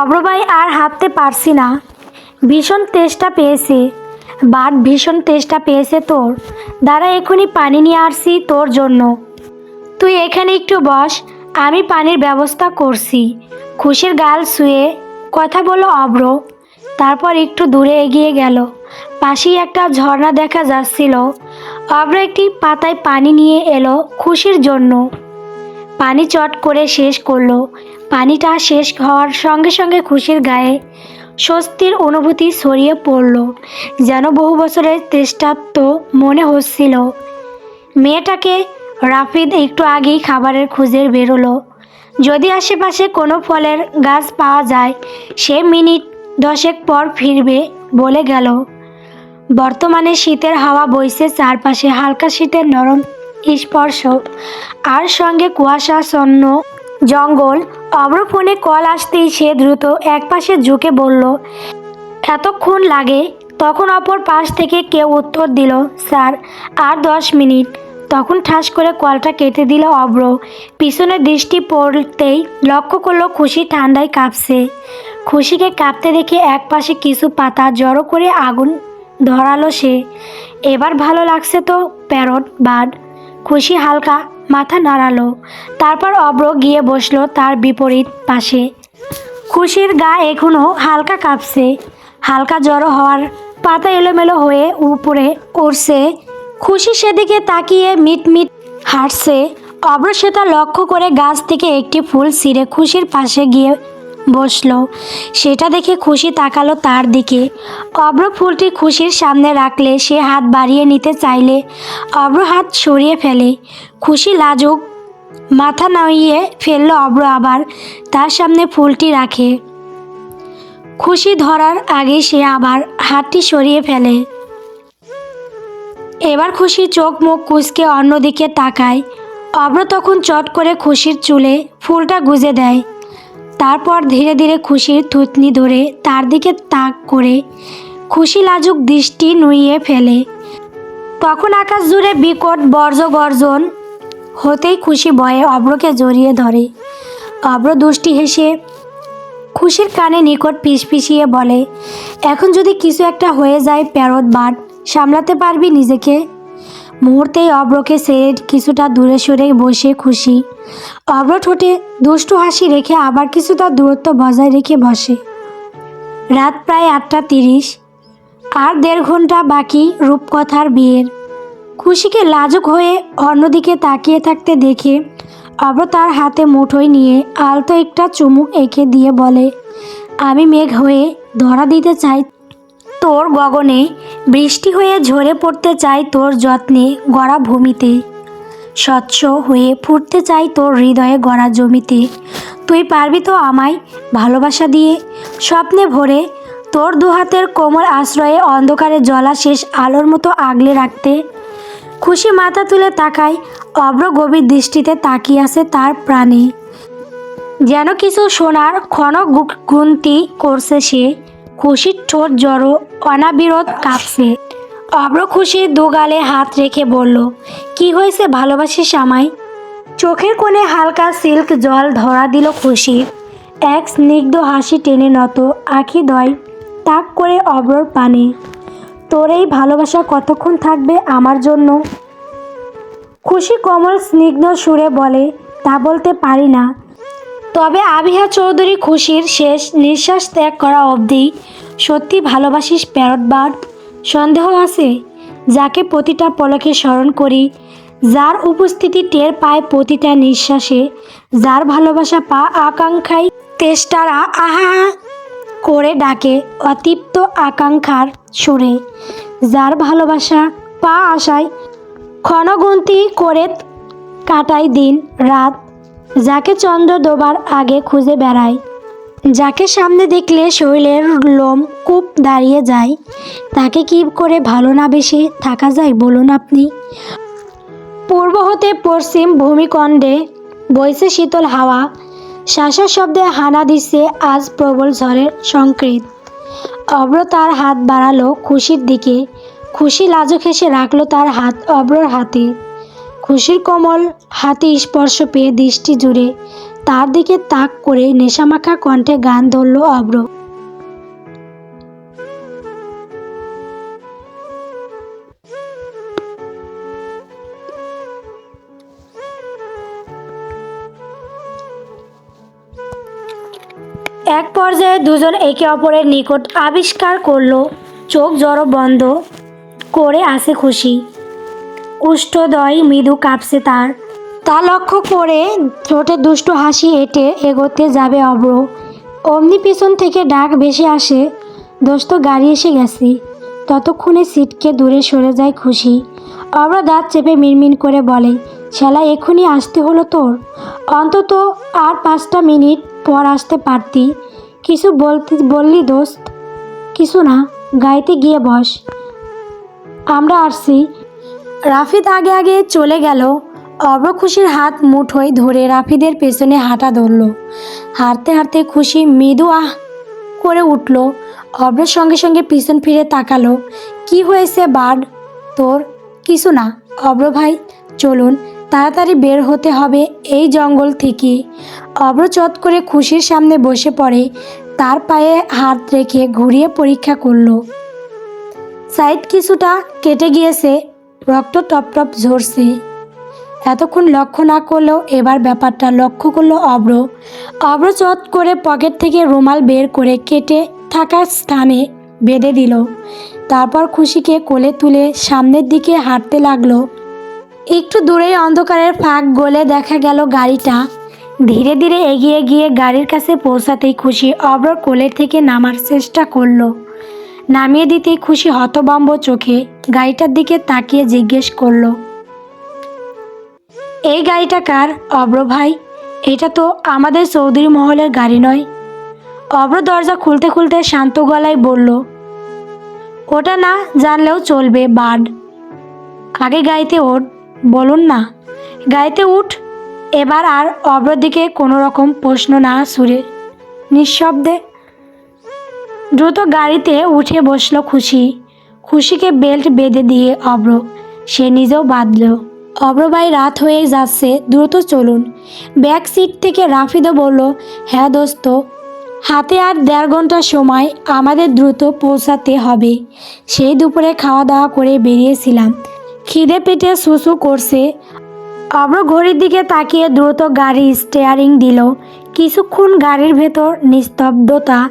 অব্রবাই আর হাঁটতে পারছি না। ভীষণ তেষ্টা পেয়েছে। বাট ভীষণ তেষ্টা পেয়েছে তোর। দাঁড়া, এখনই পানি নিয়ে আসছি তোর জন্য। তুই এখানে একটু বস, আমি পানির ব্যবস্থা করছি। খুশির গাল শুয়ে কথা বলল অব্র তারপর একটু দূরে এগিয়ে গেল। পাশেই একটা ঝর্ণা দেখা যাচ্ছিল। অব্র একটি পাতায় পানি নিয়ে এলো খুশির জন্য। পানি চট করে শেষ করল। পানিটা শেষ হওয়ার সঙ্গে সঙ্গে খুশির গায়ে স্বস্তির অনুভূতি ছড়িয়ে পড়ল, যেন বহু বছরের তেষ্টাত্ম মনে হচ্ছিল। মেয়েটাকে রাফিদ একটু আগেই খাবারের খুঁজে বেরোলো। যদি আশেপাশে কোনো ফলের গাছ পাওয়া যায়, সে মিনিট দশেক পর ফিরবে বলে গেল। বর্তমানে শীতের হাওয়া বইছে চারপাশে হালকা শীতের নরম স্পর্শ, আর সঙ্গে কুয়াশাচ্ছন্ন জঙ্গল অব্র ফোনে কল আসতেই সে দ্রুত একপাশে ঝুঁকে বলল, এতক্ষণ লাগে? তখন অপর পাশ থেকে কেউ উত্তর দিল, স্যার, আর দশ মিনিট। তখন ঠাস করে কলটা কেটে দিল অব্র পিছনে দৃষ্টি পড়তেই লক্ষ্য করল খুশি ঠান্ডায় কাঁপছে। খুশিকে কাঁপতে দেখে একপাশে কিছু পাতা জড়ো করে আগুন ধরালো সে। এবার ভালো লাগছে তো, প্যারট বার্ড খুশি হালকা মাথা নাড়ালো। তারপর অব্র গিয়ে বসল তার বিপরীত পাশে। খুশির গা এখনও হালকা কাঁপছে। হালকা জড়ো হওয়ার পাতা এলোমেলো হয়ে উপরে উড়ছে। খুশি সেদিকে তাকিয়ে মিটমিট হাঁটছে। অব্র সেটা লক্ষ্য করে গাছ থেকে একটি ফুল ছিঁড়ে খুশির পাশে গিয়ে বসল। সেটা দেখে খুশি তাকালো তার দিকে। অব্র ফুলটি খুশির সামনে রাখলে সে হাত বাড়িয়ে নিতে চাইলে। অব্র হাত সরিয়ে ফেলে। খুশি লাজুক মাথা নাইয়ে ফেলল অব্র আবার। তার সামনে ফুলটি রাখে। খুশি ধরার আগে সে আবার হাতটি সরিয়ে ফেলে। এবার খুশি চোখ মুখ কুচকে অন্যদিকে তাকায়। অব্র তখন চট করে খুশির চুলে ফুলটা গুজে দেয়। তারপর ধীরে ধীরে খুশির থুতনি ধরে তার দিকে তাক করে খুশি লাজুক দৃষ্টি নুইয়ে ফেলে। তখন আকাশ জুড়ে বিকট বর্জ গর্জন হতেই খুশি ভয়ে অব্রকে জড়িয়ে ধরে। অব্র দুষ্টি হেসে খুশির কানে নিকট পিসপিসিয়ে বলে, এখন যদি কিছু একটা হয়ে যায় প্যারত বাট, সামলাতে পারবি নিজেকে? মুহূর্তেই অব্রকে ছেড়ে কিছুটা দূরে সরে বসে খুশি। অব্র ঠোঁটে দুষ্টু হাসি রেখে আবার কিছুটা দূরত্ব বজায় রেখে বসে। রাত প্রায় আটটা তিরিশ। আর দেড় ঘণ্টা বাকি রূপকথার বিয়ের। খুশিকে লাজুক হয়ে অন্যদিকে তাকিয়ে থাকতে দেখে অব্র তার হাতে মুঠোয় নিয়ে আলতো একটা চুমুক এঁকে দিয়ে বলে, আমি মেঘ হয়ে ধরা দিতে চাই তোর গগনে বৃষ্টি হয়ে ঝরে পড়তে চাই তোর যত্নে গড়া ভূমিতে। স্বচ্ছ হয়ে ফুটতে চাই তোর হৃদয়ে গড়া জমিতে। তুই পারবি তো আমায় ভালোবাসা দিয়ে। স্বপ্নে ভরে তোর দুহাতের কোমল আশ্রয়ে অন্ধকারে জলা শেষ আলোর মতো আগলে রাখতে। খুশি মাথা তুলে তাকায় অব্র গভীর দৃষ্টিতে তাকিয়ে আছে তার প্রাণে। যেন কিছু সোনার ক্ষণ গুনতি করছে সে। খুশির ঠোঁট জড়ো, অনাবিরত কাঁপছে। অব্র খুশির দুগালে হাত রেখে বলল, কি হয়েছে ভালোবাসিস আমায়? চোখের কোণে হালকা সিল্ক জল ধরা দিল খুশি। এক স্নিগ্ধ হাসি টেনে নত আখি দয়, তাক করে অব্রর পানে, তোর এই ভালোবাসা কতক্ষণ থাকবে আমার জন্য? খুশি কমল স্নিগ্ধ সুরে বলে, তা বলতে পারি না। তবে আবিহা চৌধুরী খুশির শেষ নিঃশ্বাস ত্যাগ করা অবধি সত্যি ভালোবাসিস প্যারট বার্ড। সন্দেহ আছে? যাকে প্রতিটা পলকে স্মরণ করি, যার উপস্থিতি টের পায় প্রতিটা নিঃশ্বাসে, যার ভালোবাসা পা আকাঙ্ক্ষায় তেষ্টারা আহা করে ডাকে অতিপ্ত আকাঙ্ক্ষার সুরে। যার ভালোবাসা পা আশায় ক্ষণগুন্তি করে কাটাই দিন, রাত যাকে চন্দ্র ডোবার আগে খুঁজে বেড়ায়, যাকে সামনে দেখলে শরীরের লোম কূপ দাঁড়িয়ে যায়, তাকে কি করে ভালো না বেশি থাকা যায় বলুন আপনি? পূর্ব হতে পশ্চিম ভূমিকণ্ডে বইছে শীতল হাওয়া শাসা শব্দে হানা দিচ্ছে আজ প্রবল ঝড়ের সংকৃত। অব্র তার হাত বাড়ালো খুশির দিকে, খুশি লাজুক হেসে রাখল তার হাত অব্রর হাতে। খুশির কোমল হাতে স্পর্শ পেয়ে দৃষ্টি জুড়ে তার দিকে তাক করে নেশামাখা কণ্ঠে গান ধরল অব্র এক পর্যায়ে দুজন একে অপরের নিকট আবিষ্কার করল। চোখ জড়ো বন্ধ করে আসে খুশি। উষ্ঠদয় মৃদু কাঁপছে তার। তা লক্ষ্য করে ঠোঁটে দুষ্টু হাসি এঁটে এগোতে যাবে অব্র। অমনি পিছন থেকে ডাক ভেসে আসে, দোস্ত, গাড়ি এসে গেছি। ততক্ষণে সিটকে দূরে সরে যায় খুশি। অব্র দাঁত চেপে মিনমিন করে বলে, শালা এক্ষুনি আসতে হলো তোর? অন্তত আর পাঁচটা মিনিট পর আসতে পারতি। কিছু বলতে, বললি দোস্ত? কিছু না গাড়িতে গিয়ে বস। আমরা আসছি। রাফিদ আগে আগে চলে গেল। অব্র খুশির হাত মুঠোয় ধরে রাফিদের পেছনে হাঁটা ধরল। হাঁটতে হাঁটতে খুশি মৃদু আহ করে উঠল। অব্রের সঙ্গে সঙ্গে পিছন ফিরে তাকালো। কি হয়েছে বাড তোর কিছু না। অব্র ভাই, চলুন, তাড়াতাড়ি বের হতে হবে এই জঙ্গল থেকে। অব্র চট করে খুশির সামনে বসে পড়ে। তার পায়ে হাত রেখে ঘুরিয়ে পরীক্ষা করল। সাইড কিছুটা কেটে গিয়েছে। রক্ত টপ টপ ঝরছে। এতক্ষণ লক্ষ্য না করলেও এবার ব্যাপারটা লক্ষ্য করল অব্র অব্র চট করে পকেট থেকে রুমাল বের করে কেটে থাকা স্থানে বেঁধে দিল। তারপর খুশিকে কোলে তুলে সামনের দিকে হাঁটতে লাগল। একটু দূরেই অন্ধকারের ফাঁক গলে দেখা গেল গাড়িটা। ধীরে ধীরে এগিয়ে গিয়ে গাড়ির কাছে পৌঁছাতেই খুশি অব্র কোলের থেকে নামার চেষ্টা করল। নামিয়ে দিতেই খুশি হতবম্ব চোখে। গাড়িটার দিকে তাকিয়ে জিজ্ঞেস করল, এই গাড়িটা কার? অব্র ভাই, এটা তো আমাদের চৌধুরী মহলের গাড়ি নয়। অব্র দরজা খুলতে খুলতে শান্ত গলায় বলল, ওটা না জানলেও চলবে বাড আগে গাড়িতে ওঠ, বলুন না। গাড়িতে উঠ। এবার আর অব্র দিকে কোনো রকম প্রশ্ন না সুরে নিঃশব্দে দ্রুত গাড়িতে উঠে বসল খুশি। খুশিকে বেল্ট বেঁধে দিয়ে অব্র সে নিজেও বাঁধল। অব্র ভাই রাত হয়ে যাচ্ছে, দ্রুত চলুন। ব্যাক সিট থেকে রাফিদও বলল হ্যাঁ দোস্ত। হাতে আর দেড় ঘণ্টা সময় আমাদের দ্রুত পৌঁছাতে হবে। সেই দুপুরে খাওয়া দাওয়া করে বেরিয়েছিলাম। খিদে পেটে সুসু করছে। অব্র ঘড়ির দিকে তাকিয়ে দ্রুত গাড়ি স্টিয়ারিং দিল। কিছুক্ষণ গাড়ির ভেতর নিস্তব্ধতা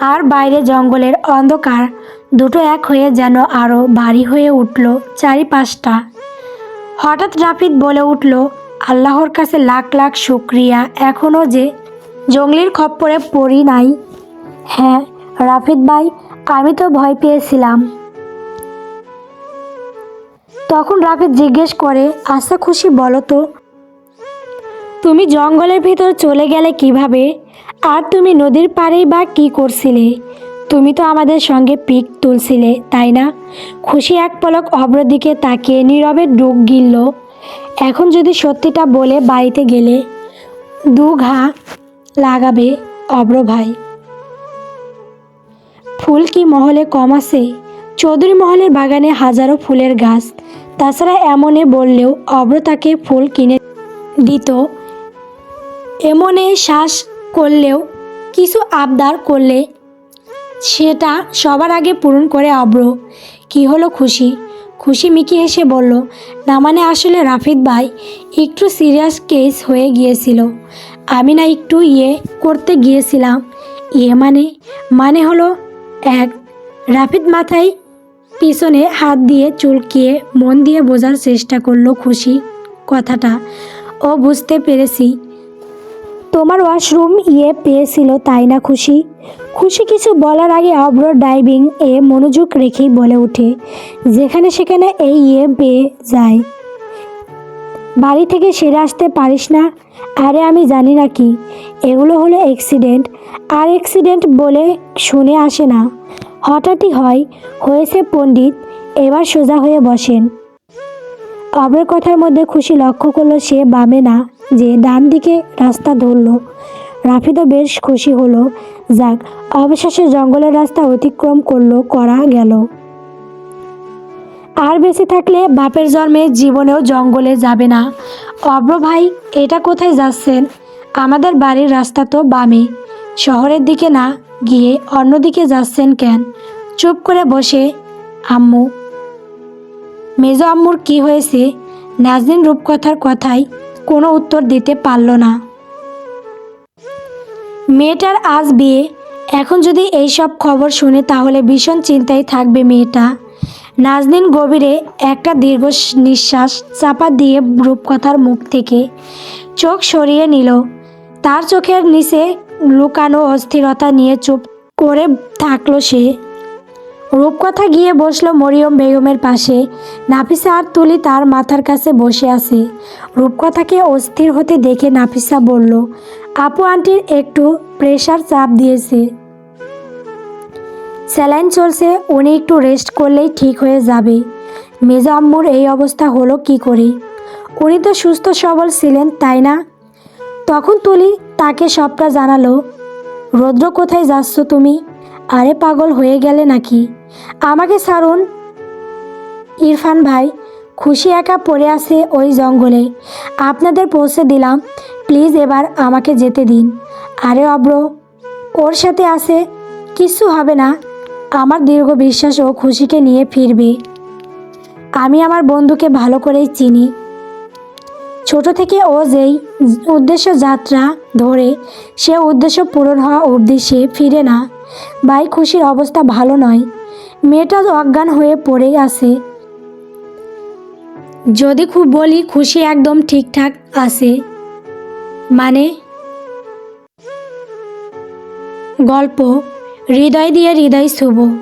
আর বাইরে জঙ্গলের অন্ধকার। দুটো এক হয়ে যেন আরও ভারী হয়ে উঠল চারিপাশটা। হঠাৎ রাফিদ বলে উঠল, আল্লাহর কাছে লাখ লাখ শুক্রিয়া। এখনও যে জঙ্গলির খপ্পরে পড়ি নাই। হ্যাঁ রাফিদ ভাই, আমি তো ভয় পেয়েছিলাম। তখন রাফিদ জিজ্ঞেস করে, আশা খুশি বলো তো, তুমি জঙ্গলের ভিতর চলে গেলে কীভাবে? আর তুমি নদীর পাড়েই বা কী করছিলে? তুমি তো আমাদের সঙ্গে পিক তুলছিলে, তাই না? খুশি এক পলক অব্র দিকে তাকিয়ে নীরবে ডুব গিলল। এখন যদি সত্যিটা বলে বাড়িতে গেলে, দু ঘা লাগাবে অব্র ভাই। ফুল কি মহলে কম আছে? চৌধুরী মহলের বাগানে হাজারো ফুলের গাছ। তাছাড়া এমনে বললেও অব্র তাকে ফুল কিনে দিত। এমনে শ্বাস করলেও কিছু আবদার করলে সেটা সবার আগে পূরণ করে অব্র কি হলো খুশি? খুশি মিকি হেসে বলল, না মানে আসলে রাফিদ ভাই একটু সিরিয়াস কেস হয়ে গিয়েছিল। আমি না একটু ইয়ে করতে গিয়েছিলাম। ইয়ে মানে? মানে হলো, এক রাফিদ মাথায় পিছনে হাত দিয়ে চুলকিয়ে মন দিয়ে বোঝার চেষ্টা করল খুশি কথাটা। ও বুঝতে পেরেছি তোমার ওয়াশরুম ইয়ে পেয়েছিল, তাই না খুশি? খুশি কিছু বলার আগে অব্র ডাইভিং এ মনোযোগ রেখেই বলে ওঠে, যেখানে সেখানে এই ইয়ে পেয়ে যায়। বাড়ি থেকে সেরে আসতে পারিস না? আরে আমি জানি না কি। এগুলো হলো অ্যাক্সিডেন্ট আর অ্যাক্সিডেন্ট বলে শুনে আসে না। হঠাৎই হয়, হয়েছে পণ্ডিত, এবার সোজা হয়ে বসেন। অবের কথার মধ্যে খুশি লক্ষ্য করল সে বামে না। যে ডান দিকে রাস্তা ধরলো। রাফিদও বেশ খুশি হলো। যাক, অবশেষে জঙ্গলের রাস্তা অতিক্রম করল, করা গেল। আর বেঁচে থাকলে বাপের জন্মে জীবনেও জঙ্গলে যাবে না। অব্র ভাই, এটা কোথায় যাচ্ছেন? আমাদের বাড়ির রাস্তা তো বামে। শহরের দিকে না, গিয়ে অন্যদিকে যাচ্ছেন কেন? চুপ করে বসে, আম্মু। মেজ আম্মুর কি হয়েছে? নাজদিন রূপকথার কথায় কোনো উত্তর দিতে পারল না। মেয়েটার আজ বিয়ে। এখন যদি এই সব খবর শুনে তাহলে ভীষণ চিন্তায় থাকবে মেয়েটা। নাজদিন গভীরে একটা দীর্ঘ নিঃশ্বাস চাপা দিয়ে রূপকথার মুখ থেকে চোখ সরিয়ে নিল। তার চোখের নিচে লুকানো অস্থিরতা নিয়ে চুপ করে থাকল সে। রূপকথা গিয়ে বসল মরিয়ম বেগমের পাশে। নাফিসা আর তুলি তার মাথার কাছে বসে আছে। রূপকথাকে অস্থির হতে দেখে নাফিসা বলল, আপু আন্টির একটু প্রেশার চাপ দিয়েছে। স্যালাইন চলছে, উনি একটু রেস্ট করলেই ঠিক হয়ে যাবে। মেজো আম্মুর এই অবস্থা হলো কি করে? উনি তো সুস্থ সবল ছিলেন, তাই না? তখন তুলি তাকে সবটা জানালো, রৌদ্র কোথায় যাচ্ছ তুমি? আরে পাগল হয়ে গেলে নাকি? আমাকে ছাড়ুন। ইরফান ভাই খুশি একা পড়ে আছে ওই জঙ্গলে। আপনাদের পৌঁছে দিলাম। প্লিজ এবার আমাকে যেতে দিন। আরে অব্র, ওর সাথে আছে কিচ্ছু হবে না। আমার দীর্ঘ বিশ্বাস ও খুশিকে নিয়ে ফিরবে। আমি আমার বন্ধুকে ভালো করেই চিনি। ছোট থেকে ও যেই উদ্দেশ্য যাত্রা ধরে, সে উদ্দেশ্য পূরণ হওয়া অবধি সে ফিরে না। ভাই খুশির অবস্থা ভালো নয়। মেয়েটা অজ্ঞান হয়ে পড়ে আছে। যদি খুব বলি, খুশি একদম ঠিকঠাক আছে। মানে? গল্প। হৃদয় দিয়ে হৃদয় শুভ।